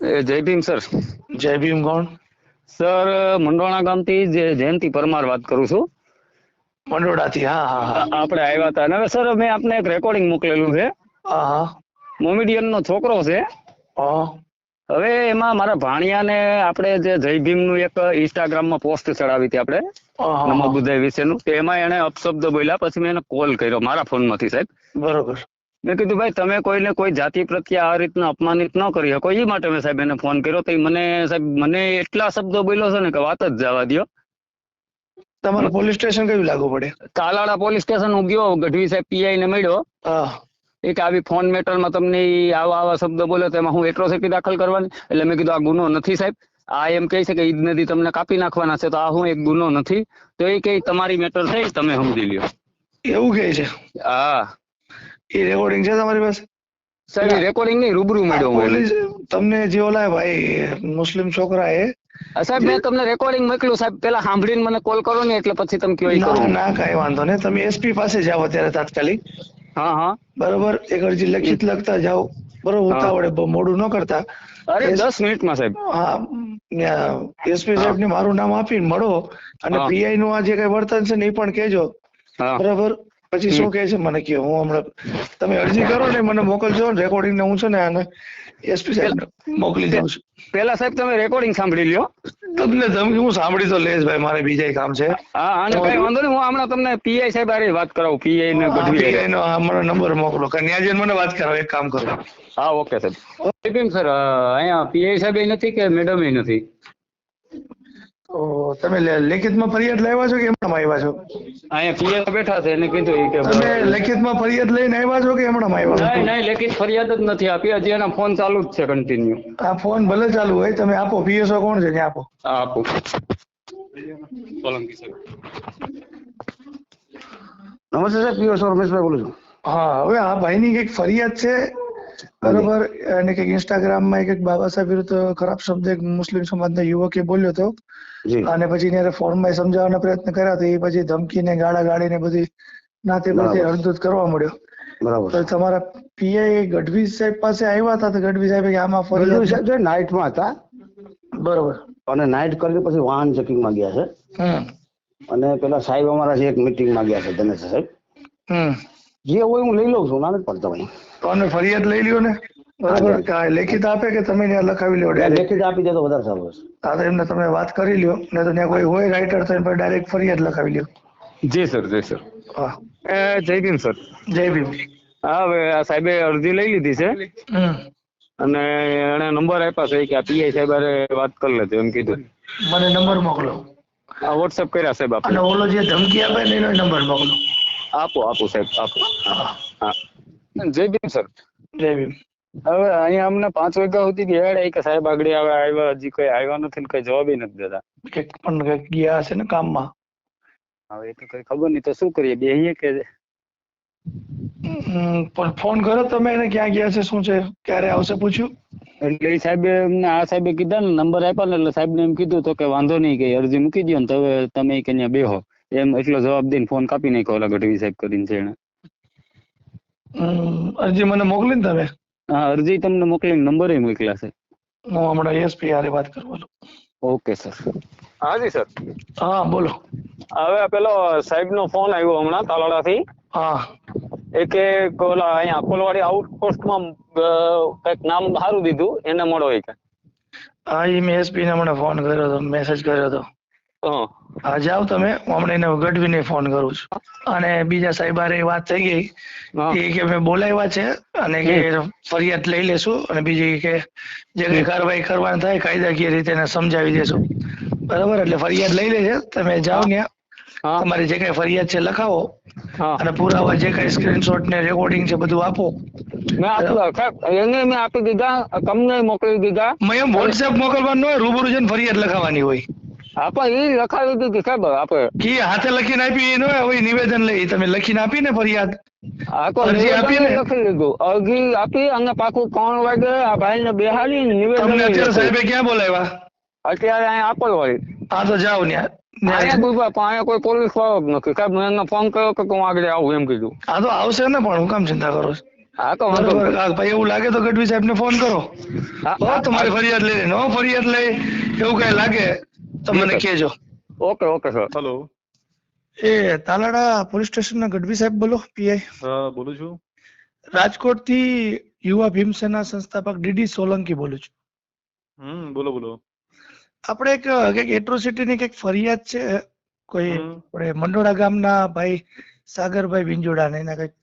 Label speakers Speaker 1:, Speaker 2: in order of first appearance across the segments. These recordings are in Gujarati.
Speaker 1: જય ભીમ સર.
Speaker 2: જય ભીમ કોણ?
Speaker 1: સર મંડોણા ગામથી જે જયંતિ પરમાર વાત કરું છું.
Speaker 2: મંડોળાથી હા હા
Speaker 1: આપણે આવ્યા હતા. હવે સર મેં આપને એક રેકોર્ડિંગ મોકલેલું છે.
Speaker 2: હા
Speaker 1: મોમેડિયન નો છોકરો છે. હવે એમાં મારા ભાણિયાને આપણે જે જય ભીમનું એક ઇન્સ્ટાગ્રામમાં પોસ્ટ ચડાવી હતી આપણે નમો. બુદ્ધાય વિશેનું તો એમાં એને અપશબ્દ બોલ્યા. પછી મેં એને કોલ કર્યો મારા ફોનમાંથી સાહેબ.
Speaker 2: બરોબર.
Speaker 1: મેં કીધું ભાઈ તમે કોઈને કોઈ જાતિ પ્રત્યે આ રીતના અપમાનિત ન કરી શકો. એ માટે મેં સાહેબ એને ફોન કર્યો. તો મને સાહેબ મને એટલા શબ્દો બોલ્યો છે ને કે વાત જ જવા દો
Speaker 2: તમારે પોલીસ સ્ટેશન કયું લાગુ પડે?
Speaker 1: તાલાળા પોલીસ સ્ટેશન હું ગયો ગઢવી સાહેબ પીઆઈ ને મળ્યો. એ કે આવી ફોન મેટરમાં તમને આવા આવા શબ્દો બોલ્યો તો એમાં હું એટ્રોસિટી દાખલ કરવાની? એટલે મેં કીધું આ ગુનો નથી સાહેબ. આ એમ કહે છે કે ઈદ નદી તમને કાપી નાખવાના છે તો આ હું એક ગુનો નથી. તો એ કે તમારી મેટર થઈ તમે સમજી લ્યો.
Speaker 2: એવું કહે છે?
Speaker 1: હા.
Speaker 2: એ રેકોર્ડિંગ છે તમારી પાસે?
Speaker 1: સાહેબ રેકોર્ડિંગ નહીં રૂબરૂ મળ્યો હું
Speaker 2: તમને જે ઓલા ભાઈ મુસ્લિમ છોકરા એ
Speaker 1: સાહેબ મેં તમને રેકોર્ડિંગ મોકલ્યું. સાહેબ પેલા સાંભળીને મને કોલ કરો ને એટલે પછી તમે કયો કરો.
Speaker 2: ના કાંઈ વાંધો નહીં. તમે એસપી પાસે જાઓ અત્યારે તાત્કાલિક.
Speaker 1: હા હા.
Speaker 2: બરોબર? એક અરજી લખિત લખતા જાઓ. બરોબર. ઉતાવળે મોડું ન કરતા.
Speaker 1: અરે દસ મિનિટમાં સાહેબ.
Speaker 2: હા એસપી સાહેબ ને મારું નામ આપીને મળો અને પીઆઈ નું આ જે કઈ વર્તન છે ને એ પણ કહેજો.
Speaker 1: બરોબર
Speaker 2: બરાબર? પછી શું કહે છે? મને કે હું હમણાં તમે અરજી કરો ને મને મોકલજો રેકોર્ડિંગ ને હું છે ને આને એસપી સાહેબ મોકલી દઉં છું.
Speaker 1: પેલા સાહેબ તમે રેકોર્ડિંગ સાંભળી લ્યો.
Speaker 2: તમને ધમકી હું સાંભળી તો લેશ ભાઈ મારે બીજા કામ છે.
Speaker 1: હા અને કઈ વાંધો નહીં હું હમણાં તમને પીઆઈ સાહેબ હારે વાત કરાવું પીઆઈ ને ગઢવી
Speaker 2: પીઆઈ નો મારો નંબર મોકલો કન્યા જઈને મને વાત કરાવો એક કામ કરો.
Speaker 1: હા ઓકે સાહેબ. ઓકે સર અહીંયા પીઆઈ સાહેબ નથી કે મેડમ એ
Speaker 2: નથી? તમે લેખિતમાં ફરિયાદ લાવ્યા છો કે એમણામ આવ્યા છો?
Speaker 1: અહીંયા પીઆઈ બેઠા છે એને કીધું કે
Speaker 2: તમે લેખિતમાં ફરિયાદ લઈને આવ્યા છો કે એમણામ આવ્યા છો?
Speaker 1: નહીં નહીં લેખિત ફરિયાદ જ નથી આપી હજી એના ફોન ચાલુ જ છે કન્ટિન્યુ
Speaker 2: આ ફોન ભલે ચાલુ હોય તમે આપો પીએસઓ કોણ છે? ને આપો.
Speaker 1: આપો. સોલંકી સાહેબ.
Speaker 3: નમસ્તે સાહેબ પીએસ રમેશભાઈ બોલું છું.
Speaker 2: હા હવે આ ભાઈની કંઈક ફરિયાદ છે બરોબર. અને કે ઇન્સ્ટાગ્રામમાં કંઈક બાબા સાહેબ વિરુદ્ધ ખરાબ શબ્દ એક મુસ્લિમ સમાજના યુવકે બોલ્યો હતો. અને પછી એને ફોનમાં સમજાવવાનો પ્રયત્ન કર્યા તો એ પછી ધમકીને ગાળા ગાળીને બધી નાતે
Speaker 3: બરાબર.
Speaker 2: હળદૂત કરવા મળ્યો
Speaker 3: બરાબર.
Speaker 2: તો તમારા પીઆઈ ગઢવી સાહેબ પાસે આવ્યા હતા તો ગઢવી સાહેબ કે આમાં ફરી
Speaker 3: સાહેબ નાઇટમાં હતા.
Speaker 2: બરોબર.
Speaker 3: અને નાઇટ કરીને પછી વાહન ચેકિંગમાં ગયા છે. અને પેલા સાહેબ અમારા એક મિટિંગમાં ગયા છે ધનેશ સાહેબ. જે હોય હું લઈ લઉં છું ના નથી પડતો ભાઈ
Speaker 2: તો અમે ફરિયાદ લઈ લ્યો ને. બરાબર? લેખિત આપે કે તમે ત્યાં લખાવી લ્યો?
Speaker 3: લેખિત આપી દે તો વધારે સારું હશે.
Speaker 2: હા તો એમને તમે વાત કરી લ્યો. ને તો ત્યાં કોઈ હોય રાઇટર તો એને ડાયરેક્ટ ફરિયાદ લખાવી લ્યો.
Speaker 1: જી સર જી સર
Speaker 2: હા.
Speaker 1: એ જય ભીમ સર
Speaker 2: જય ભીમ.
Speaker 1: હા હવે આ સાહેબે અરજી લઈ લીધી છે. અને એને નંબર આપ્યા છે કે આ પીઆઈ સાહેબ વાત કરી લેજો એમ કીધું.
Speaker 2: મને નંબર મોકલો.
Speaker 1: આ વોટ્સએપ કર્યા સાહેબ
Speaker 2: અને
Speaker 1: આપણે
Speaker 2: ઓલો જે ધમકી આપે ને એનો નંબર મોકલો.
Speaker 1: આપો આપો સાહેબ આપો. જય ભીમ સર.
Speaker 2: જય ભીમ.
Speaker 1: હવે અહીંયા અમને પાંચ વાગ્યા સુધી ગયા કે સાહેબ આગળ આવે આવ્યા હજી કઈ આવ્યા નથી ને કઈ જવાબ નથી દેતા.
Speaker 2: કંઈક પણ કંઈક ગયા હશે ને કામમાં.
Speaker 1: હવે એ તો કઈ ખબર નહીં તો શું કરીએ? બેહીએ કે
Speaker 2: પણ ફોન કરો તમે એને ક્યાં ગયા છે શું છે ક્યારે આવશે પૂછ્યું?
Speaker 1: એટલે એ સાહેબે એમને આ સાહેબે કીધા ને નંબર આપ્યા ને એટલે સાહેબને એમ કીધું તો કે વાંધો નહીં કે અરજી મૂકી દો ને તમે હવે તમે કે અહીંયા બેહો. એમ એટલો જવાબ દઈને ફોન કાપી નાખ્યો ઓલા ગઢવી સાહેબ કરીને છે એને
Speaker 2: અરજી મને મોકલી ને તમે?
Speaker 1: હા અરજી તમને મોકલીને નંબર એ મોકલ્યા છે.
Speaker 2: હું હમણાં એસપી આરે વાત કરવાનો
Speaker 1: ઓકે સર. હાજી સર.
Speaker 2: હા બોલો.
Speaker 1: હવે પેલો સાહેબનો ફોન આવ્યો હમણાં તાલાળાથી.
Speaker 2: હા.
Speaker 1: એ કે ઓલા અહીંયા કોલવાડી આઉટપોસ્ટમાં કંઈક નામ સારું દીધું એને મળો એ કે.
Speaker 2: હા એ મેં એસપી ને હમણાં ફોન કર્યો હતો મેસેજ કર્યો હતો.
Speaker 1: હં.
Speaker 2: હા જાઓ તમે. હમણાં એને ગઢવીને ફોન કરું છું. અને બીજા સાહેબારે વાત થઈ ગઈ. એ કે મેં બોલાવ્યા છે અને કે ફરિયાદ લઈ લેશું અને બીજી કે જે કઈ કાર્યવાહી કરવાની થાય કાયદાકીય રીતે એને સમજાવી દેશું. બરાબર? એટલે ફરિયાદ લઈ લેજે. તમે જાઓ ત્યાં. તમારી જે કઈ ફરિયાદ છે લખાવો. અને પુરાવા જે કઈ સ્ક્રીનશોટ ને રેકોર્ડિંગ છે બધું આપો.
Speaker 1: મેં આપ્યું સાહેબ એને મેં આપી દીધા. તમને મોકલી દીધા.
Speaker 2: મેં વોટ્સએપ મોકલવાનું હોય રૂબરૂ જઈને ફરિયાદ લખાવાની હોય.
Speaker 1: આપણે એ લખાવી દીધી સાહેબ આપણે
Speaker 2: કે હાથે લખીને આપી એનો હવે નિવેદન લઈ તમે લખીને આપી ને ફરિયાદ અરજી આપી ને?
Speaker 1: લખી લીધું અરજી આપી અને પાછું ત્રણ વાગે આ ભાઈને બેહાડી નિવેદન
Speaker 2: તમને અત્યારે સાહેબે ક્યાં બોલાવ્યા?
Speaker 1: અત્યારે અહીંયા આપલ વાળી
Speaker 2: હા તો જાઓ
Speaker 1: અહીંયા
Speaker 2: ત્યાં
Speaker 1: કોઈ પણ અહીંયા કોઈ પોલીસ વાળો જ નથી. સાહેબ મેં એને ફોન કર્યો કે હું આગળ આવું એમ કીધું.
Speaker 2: હા તો આવશે ને પણ હું કામ ચિંતા કરો છો?
Speaker 1: હા તો વાંધો
Speaker 2: ભાઈ એવું લાગે તો ગઢવી સાહેબ ને ફોન કરો તમારી ફરિયાદ લઈ નો ફરિયાદ લઈ. એવું કઈ લાગે? તો મને કહેજો.
Speaker 1: Okay okay sir.
Speaker 4: હેલો.
Speaker 2: એ તાલાડા પોલીસ સ્ટેશન ના ગઢવી સાહેબ બોલો પીઆઈ.
Speaker 4: હા બોલું છું.
Speaker 2: રાજકોટથી યુવા ભીમસેના સંસ્થાપક ડીડી સોલંકી બોલું છું.
Speaker 4: હમ બોલો બોલો.
Speaker 2: આપણે એક કંઈક એટ્રોસિટી ની કંઈક ફરિયાદ છે કોઈ આપણે મંડોળા ગામના ભાઈ સાગરભાઈ વિંજોડા ને એના કંઈક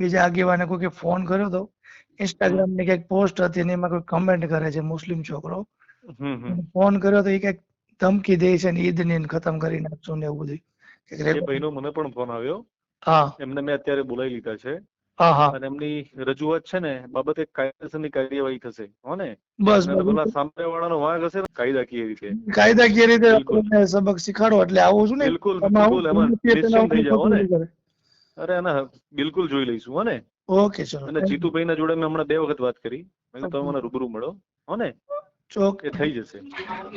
Speaker 2: બીજા આગેવાને કોઈ ફોન કર્યો હતો. ઇન્સ્ટાગ્રામની કંઈક પોસ્ટ હતી ને એમાં કોઈ કમેન્ટ કરે છે મુસ્લિમ છોકરો.
Speaker 4: હમ હમ.
Speaker 2: ફોન કર્યો તો એ કંઈક ધમકી દે છે ને ઈદ ને ખતમ કરી નાખશું ને એવું બધું
Speaker 4: એ ભાઈનો મને પણ ફોન આવ્યો.
Speaker 2: હા.
Speaker 4: એમને મેં અત્યારે બોલાવી લીધા છે.
Speaker 2: હા હા.
Speaker 4: અને એમની રજૂઆત છે ને બાબતે કાયદેસરની કાર્યવાહી થશે. હો ને?
Speaker 2: બસ.
Speaker 4: પેલા સામે વાંક હશે ને કાયદાકીય રીતે.
Speaker 2: કાયદાકીય રીતે. સબક શીખાડો એટલે આવું છું ને.
Speaker 4: બિલકુલ, બિલકુલ, એમાં નિશ્ચિત થઈ જાવ ને. અરે એના બિલકુલ જોઈ લઈશું હો ને.
Speaker 2: ઓકે ચલો
Speaker 4: અને જીતુભાઈ ના જોડે મેં હમણાં બે વખત વાત કરી. મેં તમે મને રૂબરૂ મળો. હો ને?
Speaker 2: ચોક.
Speaker 4: થઈ જશે.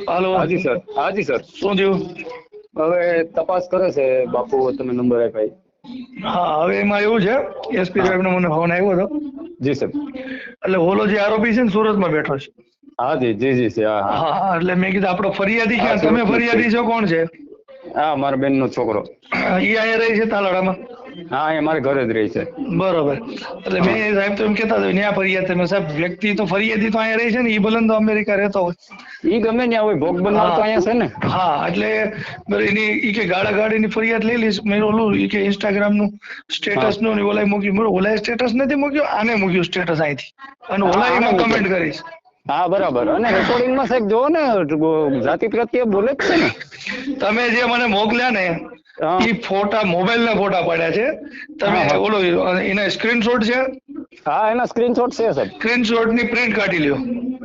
Speaker 2: હાલો.
Speaker 1: હાજી સર. હાજી સર.
Speaker 2: શું થયું?
Speaker 1: હવે તપાસ કરે છે બાપુ તમે નંબર આપ્યા
Speaker 2: હા હવે એમાં એવું છે એસપી સાહેબ નો મને ફોન આવ્યો હતો.
Speaker 1: જી સર.
Speaker 2: એટલે ઓલો જે આરોપી છે ને સુરતમાં બેઠો છે.
Speaker 1: હા જી જી જી છે હા હા.
Speaker 2: એટલે મેં કીધું આપણો ફરિયાદી ક્યાં? તમે ફરિયાદી છો કોણ છે?
Speaker 1: હા મારા બેન નો છોકરો.
Speaker 2: ઈ અહીંયા રહી છે તાલાડામાં
Speaker 1: હા એ મારે ઘરે જ રહે છે.
Speaker 2: બરોબર. એટલે મેં સાહેબ તો એમ કેતા હતા ન્યા ફરિયાદ તમે સાહેબ વ્યક્તિ તો ફરિયાદી તો અહીંયા રહે છે ને એ ભલે તો અમેરિકા રહેતો હોય.
Speaker 1: એ ગમે ત્યાં હોય ભોગ બનનાર તો અહીંયા છે ને.
Speaker 2: હા એટલે એની ઈ કે ગાડા ગાડીની ફરિયાદ લઈ લઈશ. મેં ઓલું ઈ કે ઇન્સ્ટાગ્રામનું સ્ટેટસનું ને ઓલાએ મૂક્યું. મેં ઓલાય સ્ટેટસ નથી મૂક્યું? આને મૂક્યું સ્ટેટસ અહીંથી? અને
Speaker 1: ઓલાય
Speaker 2: એમાં કમેન્ટ કરીશ.
Speaker 1: હા બરાબર. અને રેકોર્ડિંગમાં સાહેબ જોવો ને જાતિ પ્રત્યે બોલે જ છે ને.
Speaker 2: તમે જે મને મોકલ્યા ને ઈ ફોટા મોબાઈલ ના ફોટા પડ્યા છે. તમે. ઓલો એના સ્ક્રીનશોટ છે?
Speaker 1: હા એના સ્ક્રીનશોટ છે સાહેબ.
Speaker 2: સ્ક્રીનશોટની પ્રિન્ટ કાઢી લ્યો.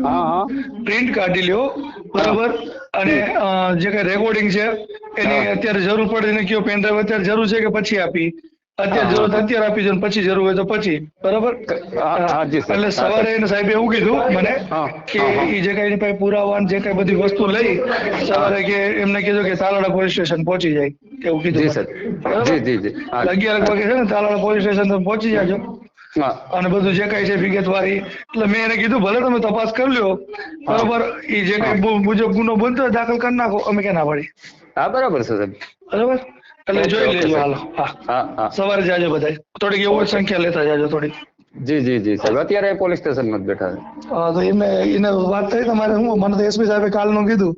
Speaker 1: હા હા.
Speaker 2: પ્રિન્ટ કાઢી લ્યો બરાબર? અને જે કઈ રેકોર્ડિંગ છે એની અત્યારે જરૂર પડે એને કયો પેન ડ્રાઈવ અત્યારે જરૂર છે કે પછી આપી? અત્યારે જરૂર અત્યારે આપી દો પછી જરૂર હોય તો પછી. બરાબર. એટલે સવારે એને સાહેબે એવું કીધું મને કે
Speaker 1: હા.
Speaker 2: જે કઈ પાસે પુરાવા જે કઈ બધી વસ્તુ લઈ સવારે કે એમને કીધું કે તાલાળા પોલીસ સ્ટેશન પહોંચી જાય એવું કીધું
Speaker 1: જી? જી જી
Speaker 2: અગિયાર વાગે છે ને તાલાળા પોલીસ સ્ટેશન તમે પહોંચી જાજો.
Speaker 1: હા.
Speaker 2: અને બધું જે કઈ છે વિગતવારી. એટલે મેં એને કીધું ભલે તમે તપાસ કરી લ્યો બરોબર? એ જે કઈ મુજબ ગુનો બનતો દાખલ કરી નાખો. અમે ક્યાં ના પાડી.
Speaker 1: હા બરાબર છે સાહેબ.
Speaker 2: બરોબર? એટલે જોઈ લેજો. હાલો. હા સવારે જાજો બધા થોડીક એવું સંખ્યા લેતા જાજો થોડીક.
Speaker 1: જી જી જી સાહેબ. અત્યારે પોલીસ સ્ટેશનમાં બેઠા છે.
Speaker 2: હા તો એને એને વાત થઈ તમારે હું મને તો એસપી સાહેબે કાલનું કીધું.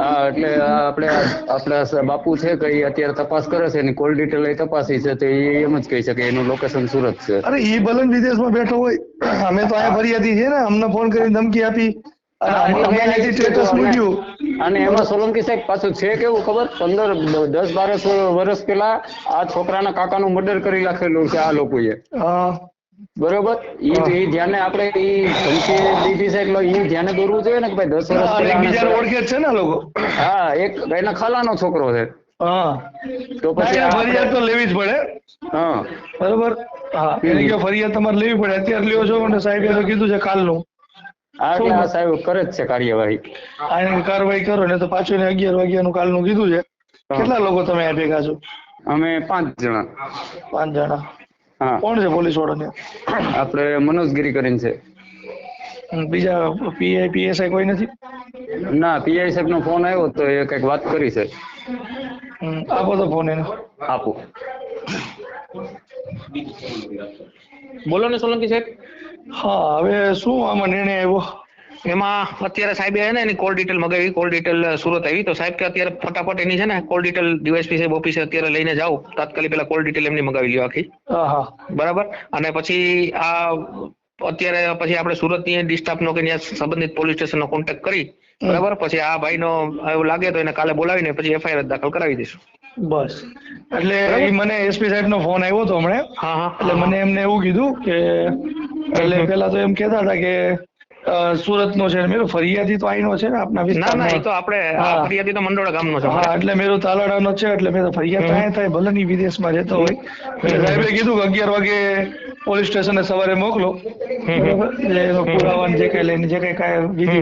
Speaker 1: હા એટલે આપણે આપણા બાપુ છે કે અત્યારે તપાસ કરે છે એની કોલ ડિટેલ એ તપાસી છે તો એ એમ જ કહી શકે એનું લોકેશન સુરત છે.
Speaker 2: અરે ઈ ભલે વિદેશમાં બેઠો હોય. અમે તો અહીંયા ફરિયાદી છે ને અમને ફોન કરીને ધમકી આપી. અને
Speaker 1: એમાં સોલંકી સાહેબ પાછું છે કેવું ખબર? પંદર દસ બાર વર્ષ પેલા આ છોકરાના કાકાનું મર્ડર કરી નાખેલું છે આ લોકોએ. બરોબર. ઈ ધ્યાને આપણે ઈ ધમકી દીધી છે એટલે ઈ ધ્યાને દોરવું જોઈએ ને કે ભાઈ દસ વર્ષ આના-
Speaker 2: ઓળખે છે ને લોકો.
Speaker 1: હા એક એના ખાલાનો છોકરો છે.
Speaker 2: હા.
Speaker 1: તો પછી
Speaker 2: ફરિયાદ તો લેવી જ પડે.
Speaker 1: હા.
Speaker 2: બરોબર? હા એટલે કે ફરિયાદ તમારે લેવી પડે અત્યારે લ્યો છો અને સાહેબે તો કીધું છે કાલનું
Speaker 1: આ એટલે આ સાહેબ કરે જ છે કાર્યવાહી.
Speaker 2: આ કાર્યવાહી કરો ને તો પાછું એને અગિયાર વાગ્યાનું કાલનું કીધું છે. કેટલા લોકો તમે આ ભેગા છો?
Speaker 1: અમે પાંચ જણા.
Speaker 2: પાંચ જણા.
Speaker 1: હા.
Speaker 2: કોણ છે પોલીસ વાળાને?
Speaker 1: આપણે મનોજગીરી કરીને છે.
Speaker 2: બીજા પીઆઈ પીએસઆઈ કોઈ નથી?
Speaker 1: ના પીઆઈ સાહેબ નો ફોન આવ્યો તો એ કંઈક વાત કરી છે.
Speaker 2: હમ, આપો તો ફોન એને.
Speaker 1: આપો.
Speaker 5: બોલો ને સોલંકી સાહેબ.
Speaker 2: હા હવે શું આમાં નિર્ણય આવ્યો?
Speaker 5: એમાં અત્યારે સાહેબે છે ને એની કોલ ડિટેલ મગાવી કોલ ડિટેલ સુરત આવી. તો સાહેબ કે અત્યારે ફટાફટ એની છે ને કોલ ડિટેલ ડીવાયસપી સાહેબ ઓફિસે અત્યારે લઈને જાઓ. તાત્કાલિક પેલા કોલ ડિટેલ એમની મગાવી લ્યો આખી. બરાબર? અને પછી આ અત્યારે પછી આપણે સુરતની ડિસ્ટાફનો કે ત્યાં સંબંધિત પોલીસ સ્ટેશનનો કોન્ટેક્ટ કરી બરાબર? પછી આ ભાઈનો એવું લાગે તો એને કાલે બોલાવીને પછી એફઆઈઆર દાખલ કરાવી દઈશું.
Speaker 2: બસ. એટલે મને એસપી સાહેબ નો ફોન આવ્યો હતો હમણાં. એટલે મને એમને એવું કીધું કે એટલે પેલા તો એમ કહેતા હતા કે સુરત નો છે મેરો ફરિયાદી તો અહીંનો છે ને આપના
Speaker 5: ના ના એ તો આપણે ફરિયાદી તો મંડોળા ગામનો છે
Speaker 2: હા એટલે મેરો તાલાડાનો છે એટલે મેં ફરિયાદ થાય થાય ભલે ની વિદેશમાં જતો હોય. એટલે સાહેબે કીધું કે અગિયાર વાગે પોલીસ સ્ટેશને સવારે મોકલો. એટલે એનો પુરાવા ને જે કઈ લઈને જે કઈ કાંઈ વિધિ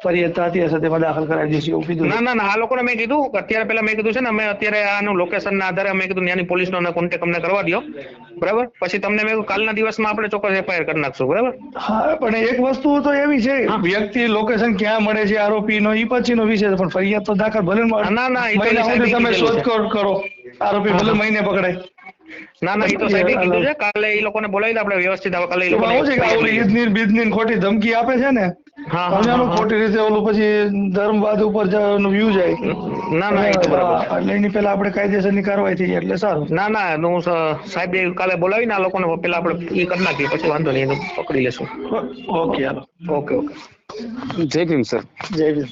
Speaker 2: કઈ અત્યારથી હશે તેમાં દાખલ કરાવી દઈશું એવું કીધું
Speaker 5: ના ના ના આ લોકોને મેં કીધું અત્યારે પેલા મેં કીધું છે ને અમે અત્યારે આનું લોકેશન ના આધારે મેં કીધું ત્યાંની પોલીસ નો કોન્ટેક્ટ અમને કરવા દો બરાબર? પછી તમને મેં કાલના દિવસમાં આપણે ચોક્કસ એફઆઈઆર કરી નાખશું બરાબર?
Speaker 2: હા પણ એક વસ્તુ તો એવી છે. વ્યક્તિ લોકેશન ક્યાં મળે છે આરોપી નો ઈ પછીનો વિષય છે પણ ફરિયાદ તો દાખલ ભલે ને
Speaker 5: ના, ના,
Speaker 2: તમે. શોધખોળ કરો આરોપી ભલે મહિને પકડાય.
Speaker 5: ના ના એ તો સાહેબ કીધું છે કાલે એ લોકોને બોલાવી દે આપણે વ્યવસ્થિત આવે કાલે એ લોકો
Speaker 2: આવું છે કે આ ઓલી ઈદની ને બીજની ખોટી ધમકી આપે છે ને? સમજાણું? ખોટી રીતે ઓલું પછી ધર્મવાદ ઉપર વ્યૂ જાય.
Speaker 5: ના ના એ તો બરાબર.
Speaker 2: એટલે એની પેલા આપણે કાયદેસરની કાર્યવાહી થઈ જાય એટલે સારું.
Speaker 5: ના ના હું સાહેબ એ કાલે બોલાવીને આ લોકોને પેલા આપણે એ કરી નાખીએ પછી વાંધો નહીં એને પકડી લેશું.
Speaker 2: ઓકે હાલો.
Speaker 5: Okay okay.
Speaker 1: જય ભીમ સર.
Speaker 2: જય ભીમ.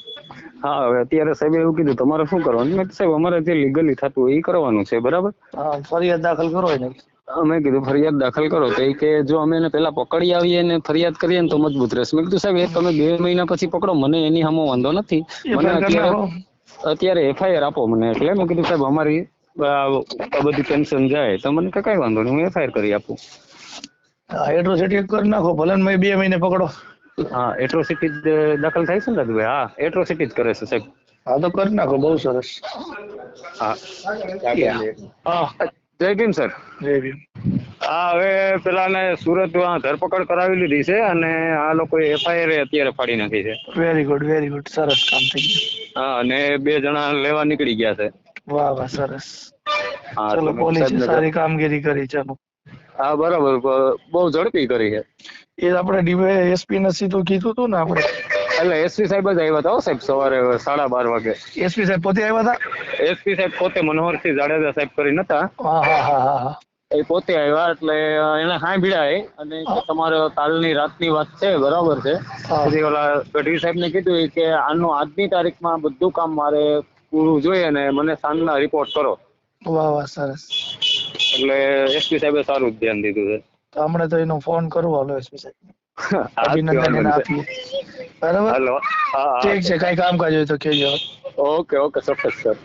Speaker 1: હા હવે અત્યારે સાહેબ એવું કીધું તમારે શું કરવાનું? મેં સાહેબ અમારે જે લીગલી થતું હોય એ કરવાનું છે બરાબર?
Speaker 2: હા ફરિયાદ દાખલ કરો એને.
Speaker 1: અમે કીધું ફરિયાદ દાખલ કરો. તો એ કે જો અમે એને પેલા પકડી આવીએ ને ફરિયાદ કરીએ ને તો મજબૂત રહેશે. મેં કીધું સાહેબ એ તમે બે મહિના પછી પકડો મને એની સામે વાંધો નથી. મને અત્યારે અત્યારે એફઆઈઆર આપો મને એટલે. મેં કીધું સાહેબ અમારી આ બધી ટેન્શન જાય તો મને કઈ વાંધો નહીં હું એફઆઈઆર કરી આપું.
Speaker 2: એટ્રોસિટી કરી નાખો ભલે બે મહિને પકડો.
Speaker 1: હા એટ્રોસિટી દાખલ થાય છે ને દાદુભાઈ? હા એટ્રોસિટી જ કરે છે સાહેબ.
Speaker 2: હા તો કરી નાખો બહુ સરસ.
Speaker 1: હા. જય ભીમ સર.
Speaker 2: જય ભીમ.
Speaker 1: હા હવે પેલાને સુરત ધરપકડ કરાવી લીધી છે અને આ લોકો એફઆઈઆર અત્યારે ફાડી નાખી છે.
Speaker 2: વેરી ગુડ વેરી ગુડ સરસ કામ થઈ ગયું.
Speaker 1: હા અને બે જણા લેવા નીકળી ગયા છે.
Speaker 2: વાહ વાહ સરસ.
Speaker 1: હા
Speaker 2: ચલો પોલીસે સારી કામગીરી કરી ચાલો.
Speaker 1: હા બરાબર બહુ ઝડપી કરી છે.
Speaker 2: એ આપણે ડીવે એસપી ને સીધું કીધું હતું ને આપણે.
Speaker 1: એટલે એસપી સાહેબ જ આવ્યા હતા સાહેબ સવારે સાડા બાર વાગે.
Speaker 2: એસપી સાહેબ પોતે આવ્યા હતા?
Speaker 1: એસપી સાહેબ પોતે મનોહરસિંહ જાડેજા સાહેબ કરી નતા.
Speaker 2: હા હા હા હા હા.
Speaker 1: એ પોતે આવ્યા એટલે એને સાંભળ્યા અને તમારે કાલની રાતની વાત છે બરાબર છે. પછી ઓલા ગઢવી સાહેબ ને કીધું કે આનું આજની તારીખમાં બધું કામ મારે પૂરું જોઈએ અને મને સાંજના રિપોર્ટ કરો.
Speaker 2: વાહ વાહ સરસ.
Speaker 1: એટલે એસપી સાહેબે સારું ધ્યાન દીધું છે.
Speaker 2: તો હમણાં તો એનો ફોન કરવો હાલો એસપી સાહેબ અભિનંદન એને આપીએ બરાબર? ઠીક છે કઈ કામકાજ હોય તો કહેજો.
Speaker 1: ઓકે ઓકે ચોક્કસ સર